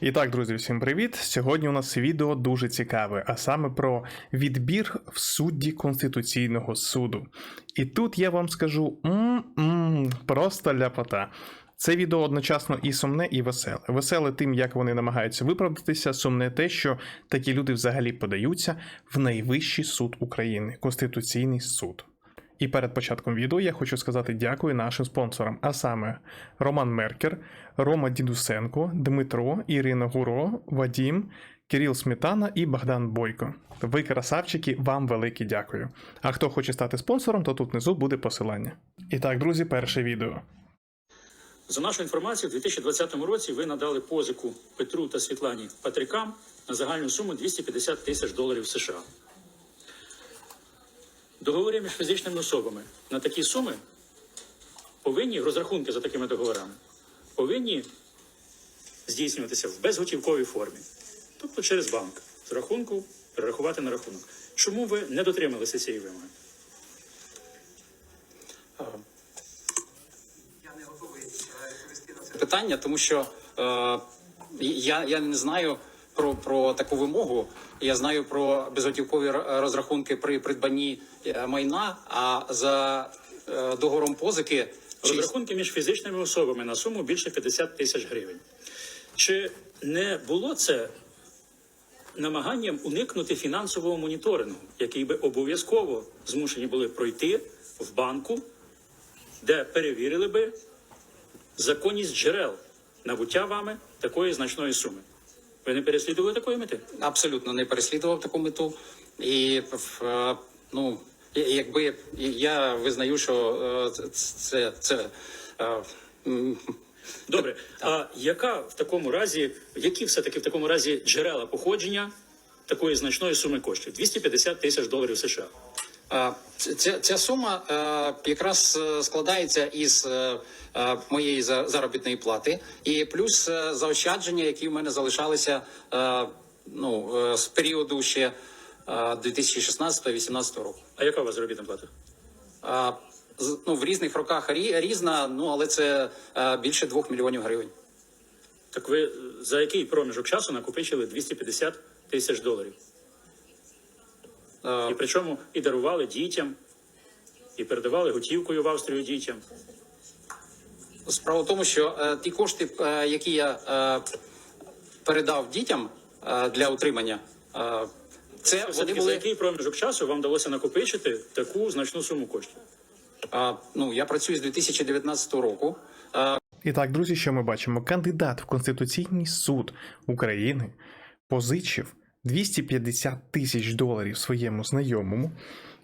І так, друзі, всім привіт! Сьогодні у нас відео дуже цікаве, а саме про відбір в судді Конституційного суду. І тут я вам скажу м-м, просто ляпота. Це відео одночасно і сумне, і веселе. Веселе тим, як вони намагаються виправдатися, сумне те, що такі люди взагалі подаються в найвищий суд України Конституційний суд. І перед початком відео я хочу сказати дякую нашим спонсорам, а саме Роман Меркер, Рома Дідусенко, Дмитро, Ірина Гуро, Вадім, Кирил Сметана і Богдан Бойко. Ви красавчики, вам велике дякую. А хто хоче стати спонсором, то тут внизу буде посилання. І так, друзі, перше відео. За нашу інформацію, у 2020 році ви надали позику Петру та Світлані Патрикам на загальну суму 250 тисяч доларів США. Договори між фізичними особами на такі суми повинні, розрахунки за такими договорами, повинні здійснюватися в безготівковій формі, тобто через банк, з рахунку перерахувати на рахунок. Чому ви не дотрималися цієї вимоги? Я не готовий е, відповісти на це питання, тому що е, я, я не знаю про, про таку вимогу. Я знаю про безготівкові розрахунки при придбанні е, майна, а за е, договором позики Розрахунки між фізичними особами на суму більше 50 тисяч гривень. Чи не було це намаганням уникнути фінансового моніторингу, який би обов'язково змушені були пройти в банку, де перевірили би законність джерел набуття вами такої значної суми? Ви не переслідували такої мети? абсолютно не переслідував таку мету. І е, ну, якби я визнаю, що е, це, це е, Добре, а яка в такому разі, які все-таки в такому разі джерела походження такої значної суми коштів? 250 тисяч доларів США. Е, Ця, ця сума е, якраз е, складається із моєї за- заробітної плати, і плюс заощадження, які в мене залишалися ну, з періоду ще е, 2016-2018 року. А яка у вас заробітна плата? Ну, в різних роках різна, ну але це більше 2 мільйонів гривень. Так ви за який проміжок часу накопичили 250 тисяч доларів? Е, І причому і дарували дітям, і передавали готівкою в Австрію дітям. Справа в тому, що е, ті кошти, е, які я е, передав дітям е, для утримання, е, це вони Все-таки за були. який проміжок часу вам вдалося накопичити таку значну суму коштів? А, ну, я працюю з 2019 року. А, І так, друзі, що ми бачимо? Кандидат в Конституційний суд України позичив 250 тисяч доларів своєму знайомому.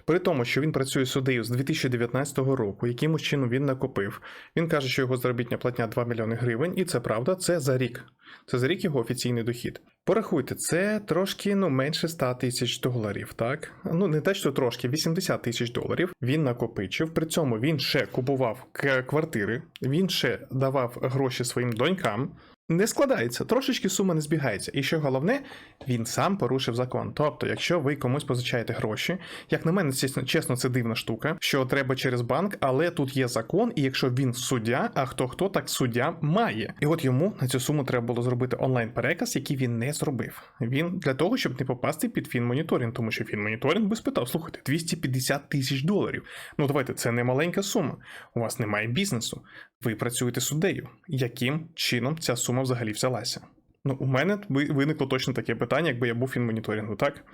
При тому, що він працює суддею з 2019 року, якимось чином він накопив. Він каже, що його заробітня платня 2 мільйони гривень, і це правда, це за рік. Це за рік його офіційний дохід. Порахуйте, це трошки ну менше 100 тисяч доларів, так? Ну не те, що трошки, 80 тисяч доларів він накопичив. При цьому він ще купував квартири, він ще давав гроші своїм донькам. Не складається, трошечки сума не збігається. І що головне, він сам порушив закон. Тобто, якщо ви комусь позичаєте гроші, як на мене, чесно, чесно, це дивна штука, що треба через банк, але тут є закон, і якщо він суддя, а хто хто, так суддя має. І от йому на цю суму треба було зробити онлайн-переказ, який він не зробив. Він для того, щоб не попасти під фінмоніторинг, тому що фінмоніторинг би спитав: слухайте, 250 тисяч доларів. Ну давайте, це не маленька сума. У вас немає бізнесу. Ви працюєте суддею. Яким чином ця сума взагалі взялася? Ну, у мене виникло точно таке питання, якби я був фінмоніторингу, так?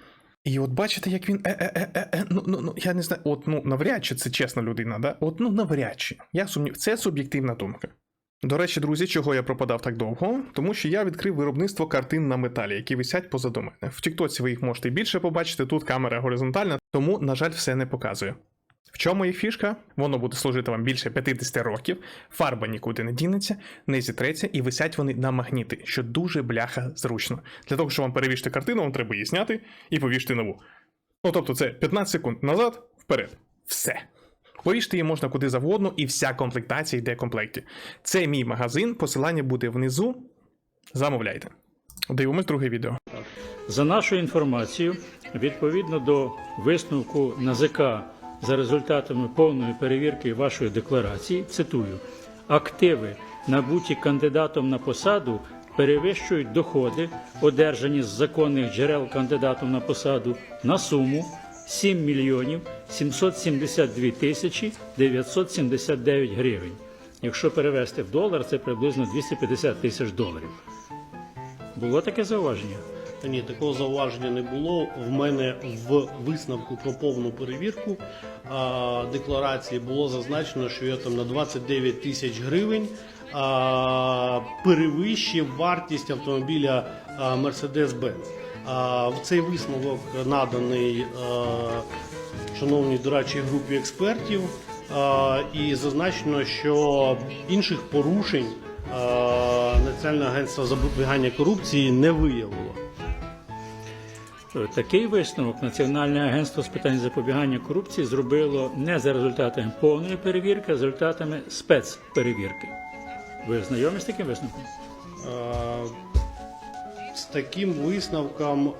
І от бачите, як він е-е-е-е, ну, ну, ну, я не знаю, от ну навряд чи це чесна людина, да? От ну навряд чи. Я сумнів, це суб'єктивна думка. До речі, друзі, чого я пропадав так довго? Тому що я відкрив виробництво картин на металі, які висять позаду мене. В Тіктоці ви їх можете більше побачити, тут камера горизонтальна, тому, на жаль, все не показує. В чому їх фішка? Воно буде служити вам більше 50 років, фарба нікуди не дінеться, не зітреться, і висять вони на магніти, що дуже бляха зручно. Для того, щоб вам перевішити картину, вам треба її зняти і повішти нову. Ну тобто, це 15 секунд назад, вперед. Все. Повішти її можна куди завгодно, і вся комплектація йде в комплекті. Це мій магазин, посилання буде внизу. Замовляйте. Дивимось друге відео. За нашою інформацією, відповідно до висновку НАЗК за результатами повної перевірки вашої декларації, цитую, активи, набуті кандидатом на посаду, перевищують доходи, одержані з законних джерел кандидатом на посаду, на суму 7 мільйонів 772 тисячі 979 гривень. Якщо перевести в долар, це приблизно 250 тисяч доларів. Було таке зауваження? Ні, такого зауваження не було. В мене в висновку про повну перевірку а, декларації було зазначено, що я там на 29 тисяч гривень а, перевищив вартість автомобіля Mercedes-Benz. В цей висновок наданий а, шановній дорадчій групі експертів, а, і зазначено, що інших порушень Національне агентство запобігання корупції не виявило. Такий висновок Національне агентство з питань запобігання корупції зробило не за результатами повної перевірки, а за результатами спецперевірки. Ви знайомі з таким висновком? З таким висновком.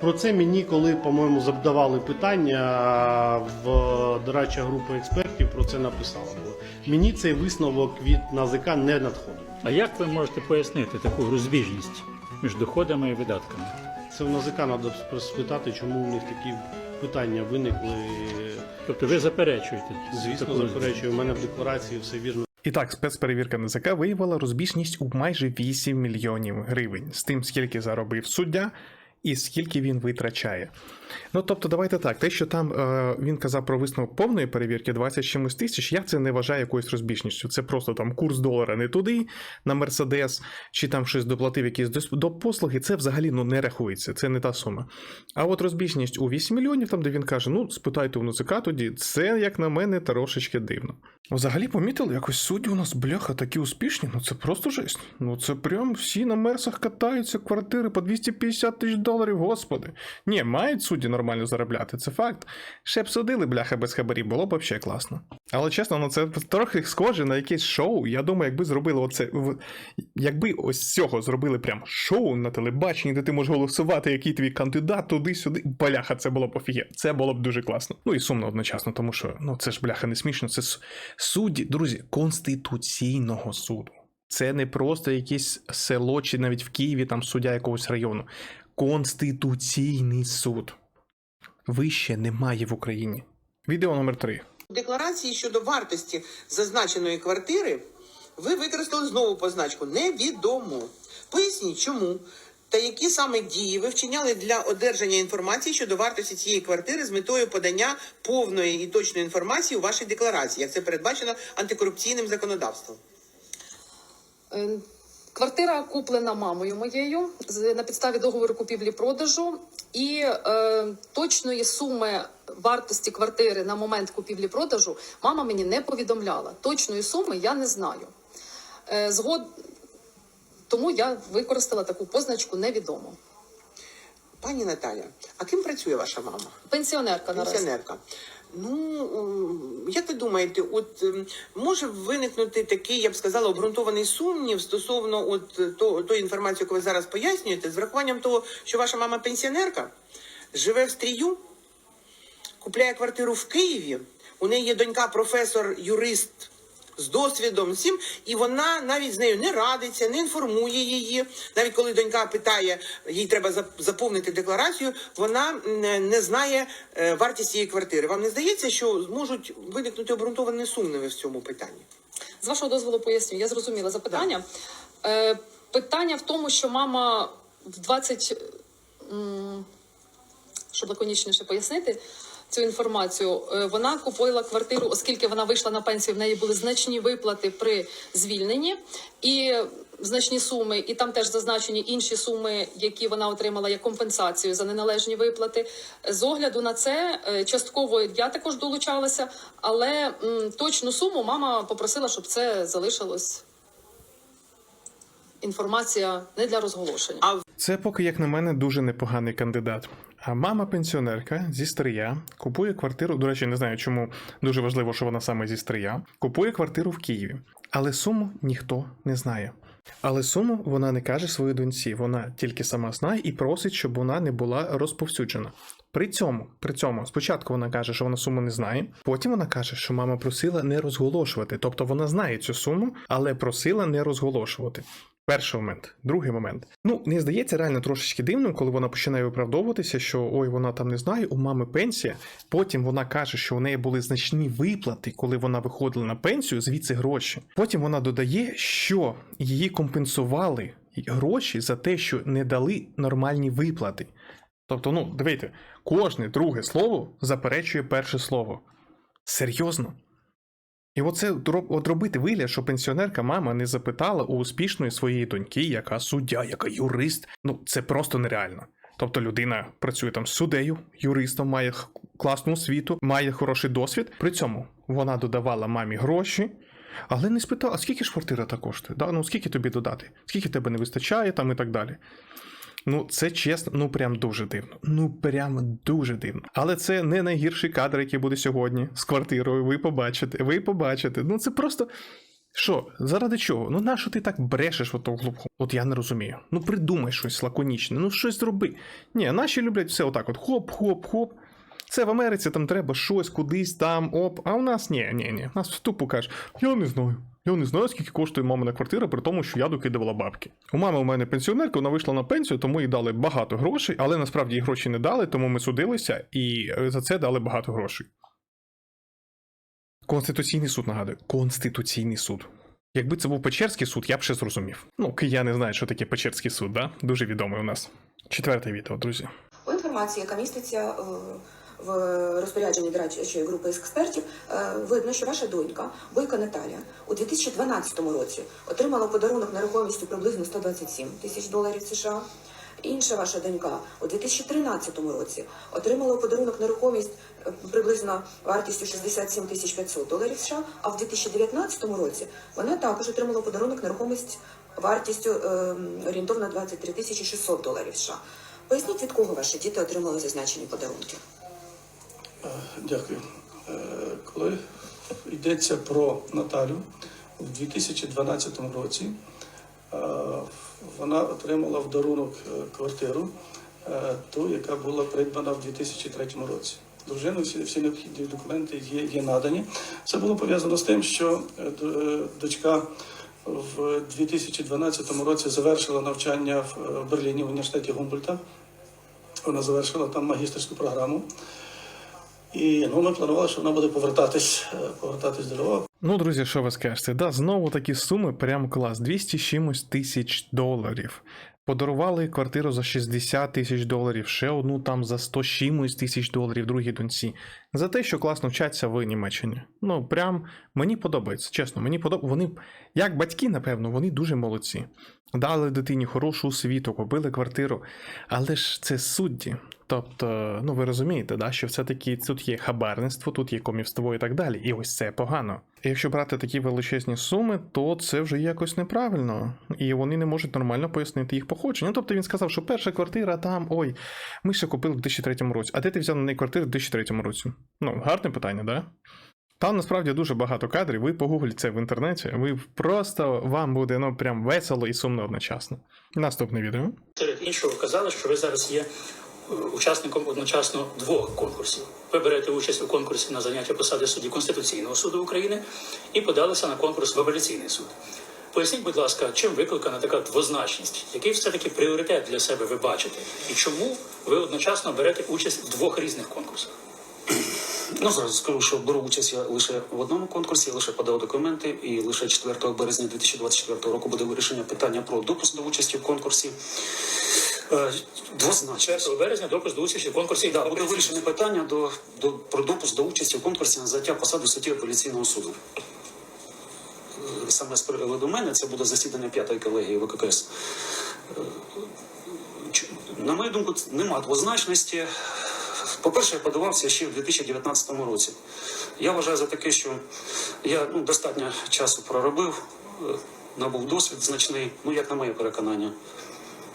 Про це мені, коли, по-моєму, завдавали питання в дорадча група експертів, про це написала. Бо Мені цей висновок від НАЗК не надходив. А як ви можете пояснити таку розбіжність між доходами і видатками? Це в НАЗК треба спитати, чому у них такі питання виникли. Тобто ви заперечуєте? Звісно, заперечую, у мене в декларації все вірно. І так, спецперевірка НЗК виявила розбіжність у майже 8 мільйонів гривень з тим, скільки заробив суддя і скільки він витрачає. Ну тобто, давайте так, те, що там е, він казав про висновок повної перевірки 20 чимось тисяч, я це не вважаю якоюсь розбіжністю. Це просто там курс долара не туди, на Мерседес, чи там щось доплатив якісь до, послуги, це взагалі ну, не рахується, це не та сума. А от розбіжність у 8 мільйонів, там де він каже: ну, спитайте у НЗК тоді, це, як на мене, трошечки дивно. Взагалі помітили, якось судді у нас бляха такі успішні, ну це просто жесть. Ну це прям всі на мерсах катаються, квартири по 250 тисяч доларів, господи. Ні, мають судді нормально заробляти, це факт. Ще б судили, бляха, без хабарів, було б взагалі класно. Але чесно, ну це трохи схоже на якесь шоу. Я думаю, якби зробили оце. в- Якби ось цього зробили прям шоу на телебаченні, де ти можеш голосувати, який твій кандидат, туди-сюди. Бляха, це було б офігенно. Це було б дуже класно. Ну і сумно одночасно, тому що ну це ж бляха не смішно. Це судді, друзі, Конституційного суду. Це не просто якесь село, чи навіть в Києві там суддя якогось району. Конституційний суд. Вище немає в Україні. Відео номер 3. У декларації щодо вартості зазначеної квартири ви використали знову позначку невідомо. Поясніть, чому та які саме дії ви вчиняли для одержання інформації щодо вартості цієї квартири з метою подання повної і точної інформації у вашій декларації, як це передбачено антикорупційним законодавством. Е, Квартира куплена мамою моєю на підставі договору купівлі-продажу, і е, точної суми вартості квартири на момент купівлі-продажу мама мені не повідомляла. Точної суми я не знаю. Е, згод... Тому я використала таку позначку невідомо. Пані Наталя, а ким працює ваша мама? Пенсіонерка наразі. Пенсіонерка. Ну, як ви думаєте, от ем, може виникнути такий, я б сказала, обґрунтований сумнів стосовно от е, то, тої інформації, яку ви зараз пояснюєте, з врахуванням того, що ваша мама пенсіонерка, живе в стрію, купляє квартиру в Києві. У неї є донька, професор, юрист з досвідом, всім, і вона навіть з нею не радиться, не інформує її. Навіть коли донька питає, їй треба заповнити декларацію, вона не, знає е, вартість цієї квартири. Вам не здається, що можуть виникнути обґрунтовані сумніви в цьому питанні? З вашого дозволу поясню, я зрозуміла запитання. Е, питання в тому, що мама в 20, м, щоб лаконічніше пояснити цю інформацію, е, вона купила квартиру, оскільки вона вийшла на пенсію, в неї були значні виплати при звільненні і значні суми, і там теж зазначені інші суми, які вона отримала як компенсацію за неналежні виплати. З огляду на це е, частково я також долучалася, але м, точну суму мама попросила, щоб це залишилось. Інформація не для розголошення. А Це поки, як на мене, дуже непоганий кандидат. А мама пенсіонерка зі Стрия купує квартиру. До речі, не знаю, чому дуже важливо, що вона саме зі Стрия. Купує квартиру в Києві, але суму ніхто не знає. Але суму вона не каже своїй доньці, вона тільки сама знає і просить, щоб вона не була розповсюджена. При цьому, при цьому, спочатку вона каже, що вона суму не знає. Потім вона каже, що мама просила не розголошувати. Тобто вона знає цю суму, але просила не розголошувати. Перший момент. Другий момент. Ну, не здається реально трошечки дивним, коли вона починає виправдовуватися, що ой, вона там не знає, у мами пенсія. Потім вона каже, що у неї були значні виплати, коли вона виходила на пенсію, звідси гроші. Потім вона додає, що її компенсували гроші за те, що не дали нормальні виплати. Тобто, ну, дивіться, кожне друге слово заперечує перше слово. Серйозно? І оце от робити вигляд, що пенсіонерка мама не запитала у успішної своєї доньки, яка суддя, яка юрист. Ну, це просто нереально. Тобто людина працює там суддею, юристом, має класну освіту, має хороший досвід. При цьому вона додавала мамі гроші, але не спитала, а скільки ж квартира та коштує? Да? Ну скільки тобі додати? Скільки тебе не вистачає там і так далі. Ну, це чесно, ну прям дуже дивно. Ну прям дуже дивно. Але це не найгірший кадр, який буде сьогодні з квартирою. Ви побачите, ви побачите. Ну це просто. Що, заради чого? Ну нащо ти так брешеш в того глупку? От я не розумію. Ну придумай щось лаконічне, ну щось зроби. Ні, наші люблять все отак: от хоп-хоп-хоп. Це в Америці там треба щось кудись там, оп. А у нас ні, ні, ні. Нас тупо кажуть, я не знаю. Я не знаю, скільки коштує мамина квартира, при тому, що я докидувала бабки. У мами у мене пенсіонерка, вона вийшла на пенсію, тому їй дали багато грошей, але насправді їй гроші не дали, тому ми судилися і е, за це дали багато грошей. Конституційний суд нагадую. Конституційний суд. Якби це був Печерський суд, я б ще зрозумів. Ну, кияни знають, що таке Печерський суд, да? Дуже відомий у нас. Четверте відео, друзі. По інформації, яка міститься е, в розпорядженні дорадчої групи експертів, е, видно, що ваша донька, Бойка Наталія, у 2012 році отримала подарунок нерухомістю приблизно 127 тисяч доларів США. Інша ваша донька у 2013 році отримала в подарунок нерухомість е, приблизно вартістю 67 тисяч 500 доларів США, а в 2019 році вона також отримала подарунок нерухомість вартістю е, орієнтовно 23 тисячі 600 доларів США. Поясніть, від кого ваші діти отримали зазначені подарунки? Дякую. Е, Коли йдеться про Наталю, у 2012 році е, вона отримала в дарунок е, квартиру, е, ту, яка була придбана в 2003 році. Дружину всі, всі необхідні документи є, є надані. Це було пов'язано з тим, що е, е, дочка в 2012 році завершила навчання в е, Берліні в університеті Гумбольта. Вона завершила там магістерську програму. І ну, ми планували, що вона буде повертатись, е, повертатись до Львова. Ну, друзі, що ви скажете? Да, знову такі суми, прям клас. 200 чимось тисяч доларів. Подарували квартиру за 60 тисяч доларів, ще одну там за 100 чимось тисяч доларів другій доньці. За те, що класно вчаться в Німеччині. Ну, прям мені подобається, чесно, мені подобається. Вони, як батьки, напевно, вони дуже молодці. Дали дитині хорошу освіту, купили квартиру. Але ж це судді. Тобто, ну ви розумієте, да, що все-таки тут є хабарництво, тут є комівство і так далі. І ось це погано. І якщо брати такі величезні суми, то це вже якось неправильно. І вони не можуть нормально пояснити їх походження. Ну, тобто він сказав, що перша квартира там, ой, ми ще купили в 2003 році. А де ти взяв на неї квартиру в 2003 році? Ну, гарне питання, да? Там насправді дуже багато кадрів. Ви погугліть це в інтернеті. Ви просто вам буде ну прям весело і сумно одночасно. Наступне відео. Серед іншого казали, що ви зараз є е, учасником одночасно двох конкурсів. Ви берете участь у конкурсі на заняття посади судді Конституційного суду України і подалися на конкурс в апеляційний суд. Поясніть, будь ласка, чим викликана така двозначність? Який все-таки пріоритет для себе ви бачите? І чому ви одночасно берете участь в двох різних конкурсах? Ну, зараз скажу, що беру участь я лише в одному конкурсі, лише подав документи, і лише 4 березня 2024 року буде вирішення питання про допуск до участі в конкурсі. Е, Двозначно. 4 березня допуск до участі в конкурсі. Да, буде вирішення питання до, до, про допуск до участі в конкурсі на заняття посади судді апеляційного суду. Е, Саме з приводу мене це буде засідання п'ятої колегії ВККС. Е, На мою думку, нема двозначності. По-перше, я подавався ще в 2019 році. Я вважаю за таке, що я ну, достатньо часу проробив, е, набув досвід значний, ну як на моє переконання.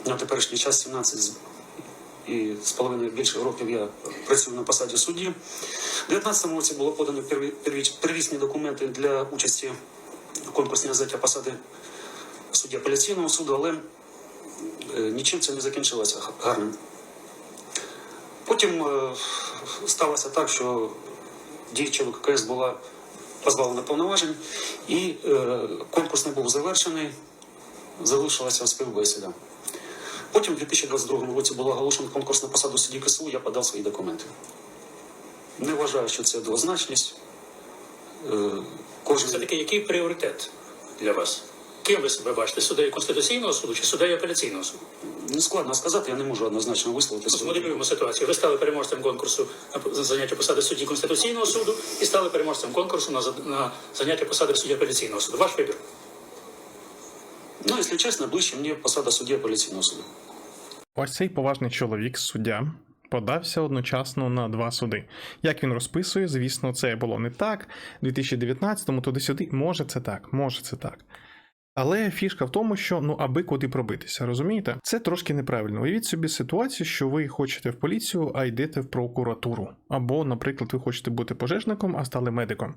На теперішній час 17 і з половиною більше років я працюю на посаді судді. У 2019 році було подано первісні документи для участі в конкурсі на заняття посади судді апеляційного суду, але е, нічим це не закінчилося гарним. Потім е, сталося так, що діюча ВККС була позбавлена повноважень, і е, конкурс не був завершений. залишилася співбесіда. Потім у 2022 році було оголошено конкурс на посаду судді КСУ, я подав свої документи. Не вважаю, що це двозначність. Е, Кожен Все-таки який пріоритет для вас? Ким ви себе бачите? Суддею Конституційного суду чи суддею апеляційного суду? ну, складно сказати, я не можу однозначно висловити. Змоделюємо ситуацію. Ви стали переможцем конкурсу на заняття посади судді Конституційного суду і стали переможцем конкурсу на, на заняття посади судді апеляційного суду. Ваш вибір. Ну, якщо чесно, ближче мені посада судді апеляційного суду. Ось цей поважний чоловік, суддя, подався одночасно на два суди. Як він розписує, звісно, це було не так. У 2019-му туди-сюди. Може, це так, може, це так. Але фішка в тому, що ну аби куди пробитися, розумієте? Це трошки неправильно. Уявіть собі ситуацію, що ви хочете в поліцію, а йдете в прокуратуру. Або, наприклад, ви хочете бути пожежником, а стали медиком.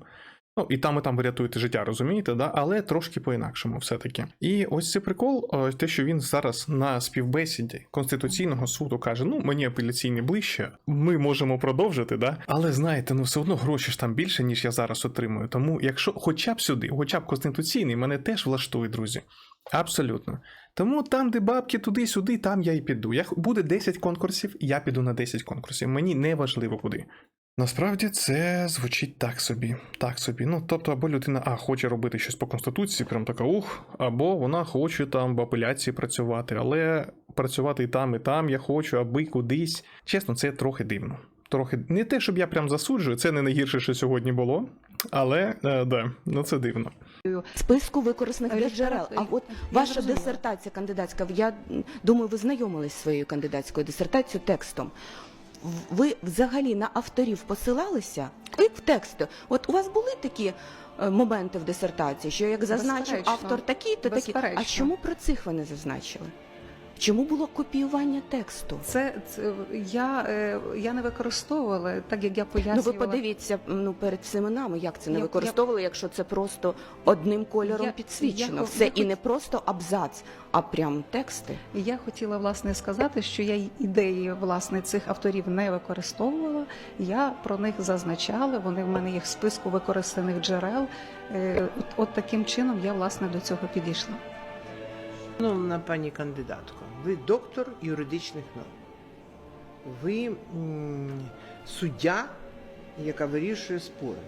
Ну, і там, і там ви рятуєте життя, розумієте, да? але трошки по-інакшому все-таки. І ось цей прикол, е, те, що він зараз на співбесіді Конституційного суду каже: ну, мені апеляційний ближче, ми можемо продовжити, да? але знаєте, ну все одно гроші ж там більше, ніж я зараз отримую. Тому, якщо хоча б сюди, хоча б Конституційний, мене теж влаштує, друзі. Абсолютно. Тому там, де бабки туди-сюди, там я і піду. Як буде 10 конкурсів, я піду на 10 конкурсів. Мені не важливо куди. Насправді це звучить так собі. Так собі. Ну, тобто, або людина а, хоче робити щось по конституції, прям така ух, або вона хоче там в апеляції працювати, але працювати і там, і там я хочу, аби кудись. Чесно, це трохи дивно. Трохи не те, щоб я прям засуджую, це не найгірше, що сьогодні було. Але е, да, ну це дивно. списку використаних джерел. А от ваша дисертація кандидатська, я думаю, ви знайомились зі своєю кандидатською дисертацією текстом. Ви взагалі на авторів посилалися? І в тексти, От у вас були такі е, моменти в дисертації, що як зазначив Безперечно. автор такий, то такий. А Безперечно. чому про цих ви не зазначили? Чому було копіювання тексту? Це, це я, е, я не використовувала, так як я Ну ви подивіться ну перед семенами, як це не Я- використовували, якщо це просто одним кольором Я- підсвічено. я- Все я і хоч- не просто абзац, а прям тексти. Я хотіла власне сказати, що я й ідеї власне цих авторів не використовувала. Я про них зазначала. Вони в мене є в списку використаних джерел. Е, От, от таким чином я власне до цього підійшла. Шановна пані кандидатко, ви доктор юридичних наук. Ви суддя, яка вирішує спори.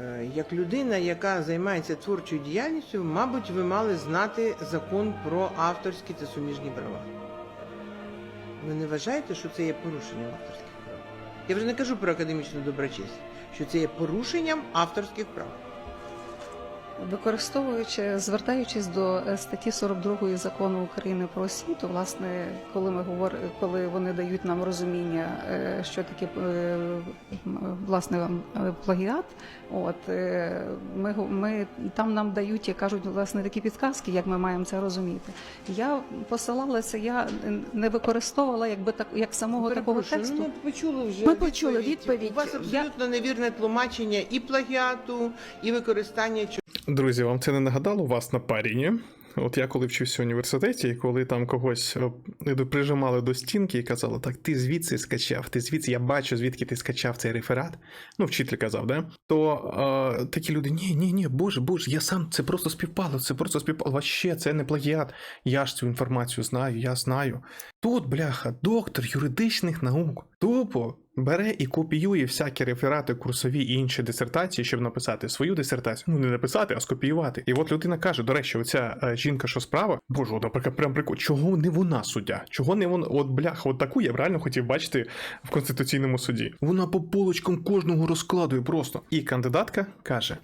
Е, Як людина, яка займається творчою діяльністю, мабуть, ви мали знати закон про авторські та суміжні права. Ви не вважаєте, що це є порушенням авторських прав? Я вже не кажу про академічну доброчесть, що це є порушенням авторських прав. Використовуючи, звертаючись до е, статті 42 закону України про освіту, власне, коли ми говор... коли вони дають нам розуміння, е, що таке е, власне плагіат, от ми, ми там нам дають і кажуть власне такі підказки, як ми маємо це розуміти. Я посилалася, я не використовувала якби так як самого такого тексту. ну, Ми почули вже Ми почули відповідь. У вас абсолютно невірне тлумачення і плагіату, і використання Друзі, вам це не нагадало вас на парі, ні? От я коли вчився в університеті, коли там когось е, прижимали до стінки і казали, так ти звідси скачав, ти звідси, я бачу, звідки ти скачав цей реферат. Ну, вчитель казав, да? То е, такі люди, ні, ні, ні, боже, боже, я сам це просто співпало, це просто співпало. Вообще, це не плагіат. Я ж цю інформацію знаю, я знаю. Тут, бляха, доктор юридичних наук тупо бере і копіює всякі реферати, курсові і інші дисертації, щоб написати свою дисертацію. Ну не написати, а скопіювати. І от людина каже: до речі, оця е, жінка, що справа, боже, наприклад, прям, прикол. Чого не вона суддя? Чого не вона? От бляха, от таку я б реально хотів бачити в конституційному суді. Вона по полочкам кожного розкладує просто. І кандидатка каже.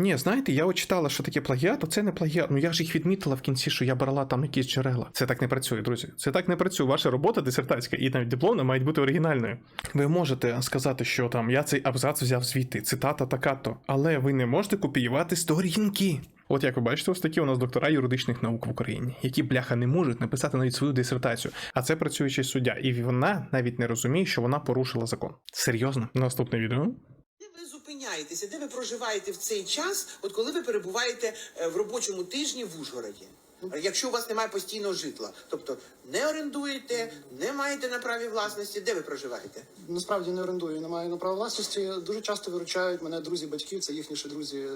Ні, знаєте, я от що таке плагіат, а це не плагіат. Ну я ж їх відмітила в кінці, що я брала там якісь джерела. Це так не працює, друзі. Це так не працює. Ваша робота дисертацька і навіть дипломна мають бути оригінальною. Ви можете сказати, що там я цей абзац взяв звідти, цитата така-то, але ви не можете копіювати сторінки. От як ви бачите, ось такі у нас доктора юридичних наук в Україні, які бляха не можуть написати навіть свою дисертацію. А це працюючий суддя, і вона навіть не розуміє, що вона порушила закон. Серйозно, наступне відео. Зупиняєтеся? Де ви проживаєте в цей час, от коли ви перебуваєте е, в робочому тижні в Ужгороді? Якщо у вас немає постійного житла, тобто не орендуєте, не маєте на праві власності, де ви проживаєте? Насправді не орендую, не маю на право власності. Дуже часто виручають мене друзі батьків, це їхні ще друзі е,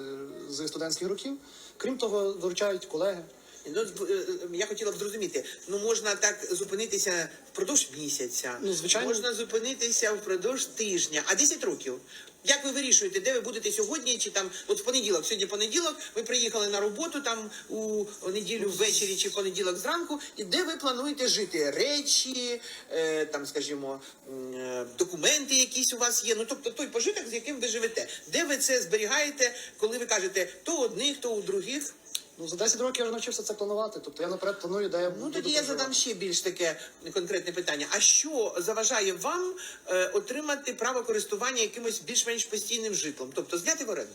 з студентських років. Крім того, виручають колеги. Ну, е, я хотіла б зрозуміти, ну можна так зупинитися впродовж місяця, Ну, звичайно. можна зупинитися впродовж тижня, а 10 років. Як ви вирішуєте, де ви будете сьогодні, чи там, от в понеділок, сьогодні понеділок, ви приїхали на роботу там у неділю ввечері чи в понеділок зранку, і де ви плануєте жити? Речі, е, там, скажімо, е, документи якісь у вас є. Ну тобто той пожиток, з яким ви живете. Де ви це зберігаєте, коли ви кажете то одних, то у других? Ну, за 10 років я вже навчився це планувати. Тобто я наперед планую, де я Ну буду тоді я проживати. задам ще більш таке конкретне питання. А що заважає вам е, отримати право користування якимось більш-менш постійним житлом, тобто зняти в оренду?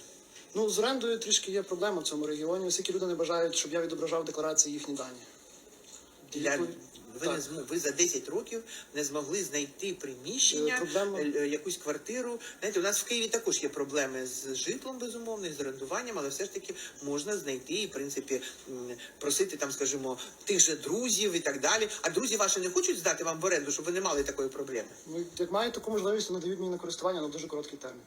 Ну, з орендою трішки є проблема в цьому регіоні. Оскільки люди не бажають, щоб я відображав в декларації їхні дані. Для Відповідь- ви не змо- ви за 10 років не змогли знайти приміщення, Е, проблема- е, е, якусь квартиру. Знаєте, у нас в Києві також є проблеми з житлом, безумовно, і з орендуванням, але все ж таки можна знайти і, в принципі, просити там, скажімо, тих же друзів і так далі. А друзі ваші не хочуть здати вам в оренду, щоб ви не мали такої проблеми. Ну, як мають таку можливість, надають мені на користування на дуже короткий термін.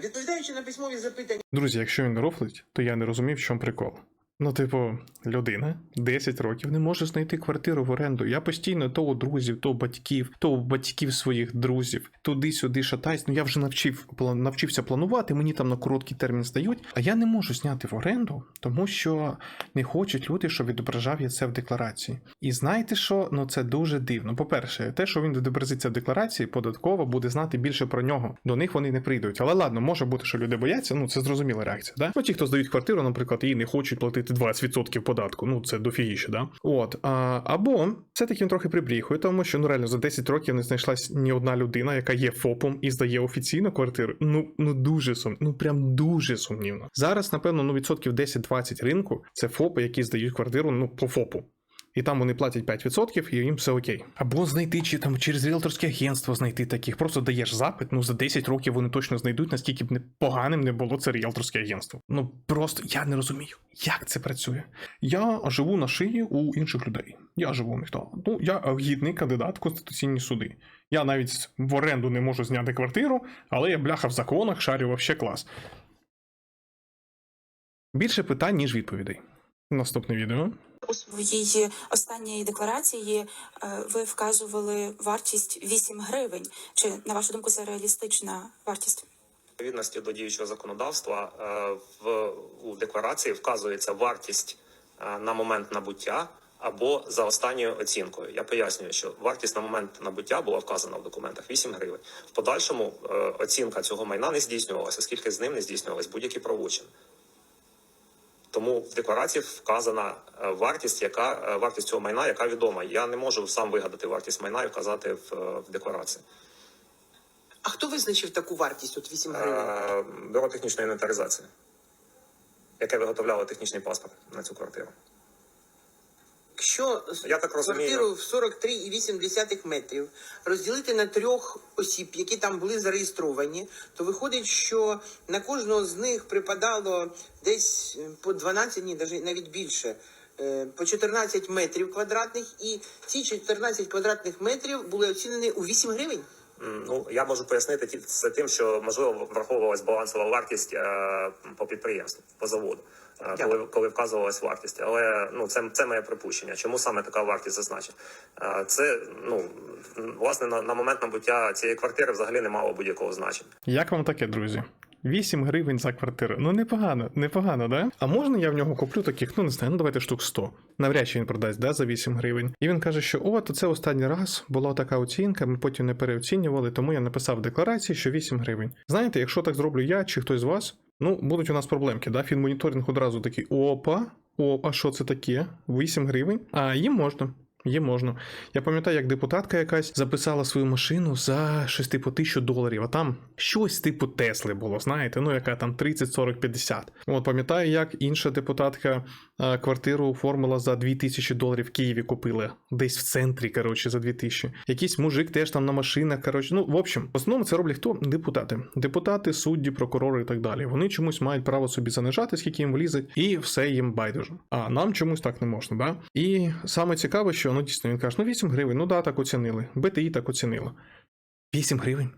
Відповідаючи на письмові запитання. Друзі, якщо він рофлить, то я не розумів, в чому прикол. Ну, типу, людина 10 років не може знайти квартиру в оренду. Я постійно то у друзів, то у батьків, то у батьків своїх друзів, туди-сюди шатаюсь. Ну я вже навчив навчився планувати, мені там на короткий термін здають. А я не можу зняти в оренду, тому що не хочуть люди, щоб відображав я це в декларації. І знаєте що? Ну це дуже дивно. По-перше, те, що він відобразиться в декларації, податково буде знати більше про нього. До них вони не прийдуть. Але ладно, може бути, що люди бояться. Ну це зрозуміла реакція. Да? Ну ті, хто здають квартиру, наприклад, і не хочуть платити 20% податку. Ну це дофігіше, да? От а, або все-таки він трохи прибріхує, тому що ну реально за 10 років не знайшлась ні одна людина, яка є ФОПом і здає офіційно квартиру. Ну ну дуже сум, ну прям дуже сумнівно. Зараз, напевно, ну відсотків 10-20 ринку це ФОПи, які здають квартиру ну по ФОПу. І там вони платять 5% і їм все окей. Або знайти чи там через ріелторське агентство знайти таких. Просто даєш запит. Ну за 10 років вони точно знайдуть, наскільки б не поганим не було це ріелторське агентство. Ну просто я не розумію, як це працює. Я живу на шиї у інших людей. Я живу у них то. Ну я гідний кандидат в конституційні суди. Я навіть в оренду не можу зняти квартиру, але я бляха в законах шарю вообще клас. Більше питань, ніж відповідей. Наступне відео. У своїй останній декларації е, ви вказували вартість 8 гривень. Чи на вашу думку це реалістична вартість? Відповідності до діючого законодавства е, в у декларації вказується вартість е, на момент набуття або за останньою оцінкою. Я пояснюю, що вартість на момент набуття була вказана в документах 8 гривень. В подальшому оцінка цього майна не здійснювалася, оскільки з ним не здійснювались будь-які правочини. Тому в декларації вказана е, вартість, яка е, вартість цього майна, яка відома. Я не можу сам вигадати вартість майна і вказати в, е, в декларації. А хто визначив таку вартість? От 8 гривень? Бюро технічної інвентаризації, яке виготовляло технічний паспорт на цю квартиру. Якщо Я так квартиру в 43,8 метрів розділити на трьох осіб, які там були зареєстровані, то виходить, що на кожного з них припадало десь по 12, ні, навіть навіть більше. е, По 14 метрів квадратних, і ці 14 квадратних метрів були оцінені у 8 гривень. Ну я можу пояснити ті- це тим, що можливо враховувалась балансова вартість е, по підприємству по заводу, е, коли, коли вказувалась вартість. Але ну це, це моє припущення. Чому саме така вартість зазначена? Е, Це ну власне на, на момент набуття цієї квартири взагалі не мало будь-якого значення. Як вам таке, друзі? 8 гривень за квартиру. Ну непогано, непогано, да? А можна я в нього куплю таких, ну не знаю, ну давайте штук 100. Навряд чи він продасть, да, за 8 гривень. І він каже, що о, то це останній раз була така оцінка, ми потім не переоцінювали, тому я написав в декларації, що 8 гривень. Знаєте, якщо так зроблю я чи хтось з вас, ну будуть у нас проблемки, да? Фінмоніторинг одразу такий опа, о, а що це таке? 8 гривень? А їм можна. Є можна. Я пам'ятаю, як депутатка якась записала свою машину за щось типу тисячу доларів, а там щось типу Тесли було, знаєте, ну яка там 30, 40, 50. От пам'ятаю, як інша депутатка а, квартиру оформила за 2000 доларів в Києві купила, десь в центрі, коротше, за 2000. Якийсь мужик теж там на машинах, коротше. Ну, в общем, в основному це роблять хто? Депутати. Депутати, судді, прокурори і так далі. Вони чомусь мають право собі занижати, скільки їм влізить, і все їм байдуже. А нам чомусь так не можна, да? І саме цікаве, що ну дійсно він каже, ну 8 гривень, ну да, так оцінили. БТІ так оцінило. 8 гривень.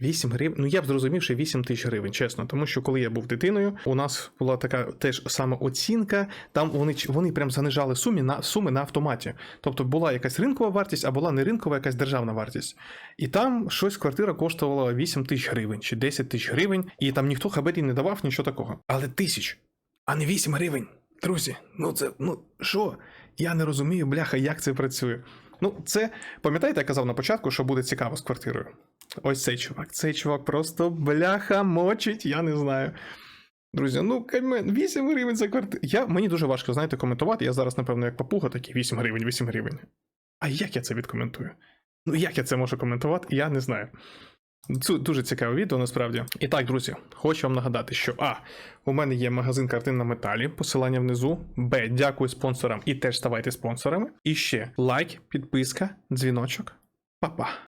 8 гривень. Ну я б зрозумів, що 8 тисяч гривень, чесно. Тому що коли я був дитиною, у нас була така теж саме оцінка. Там вони вони прям занижали суми на суми на автоматі. Тобто була якась ринкова вартість, а була не ринкова, якась державна вартість. І там щось квартира коштувала 8 тисяч гривень чи 10 тисяч гривень, і там ніхто хабарі не давав, нічого такого. Але тисяч, а не 8 гривень. Друзі, ну це ну що? Я не розумію, бляха, як це працює. Ну, це пам'ятаєте, я казав на початку, що буде цікаво з квартирою. Ось цей чувак. Цей чувак просто бляха мочить, я не знаю. Друзі, ну камен, 8 гривень за квартиру. Я, мені дуже важко, знаєте, коментувати. Я зараз, напевно, як папуга, такий 8 гривень, 8 гривень. А як я це відкоментую? Ну, як я це можу коментувати, я не знаю. Це дуже цікаве відео, насправді. І так, друзі, хочу вам нагадати, що А. У мене є магазин картин на металі, посилання внизу. Б. Дякую спонсорам і теж ставайте спонсорами. І ще лайк, підписка, дзвіночок. Па-па.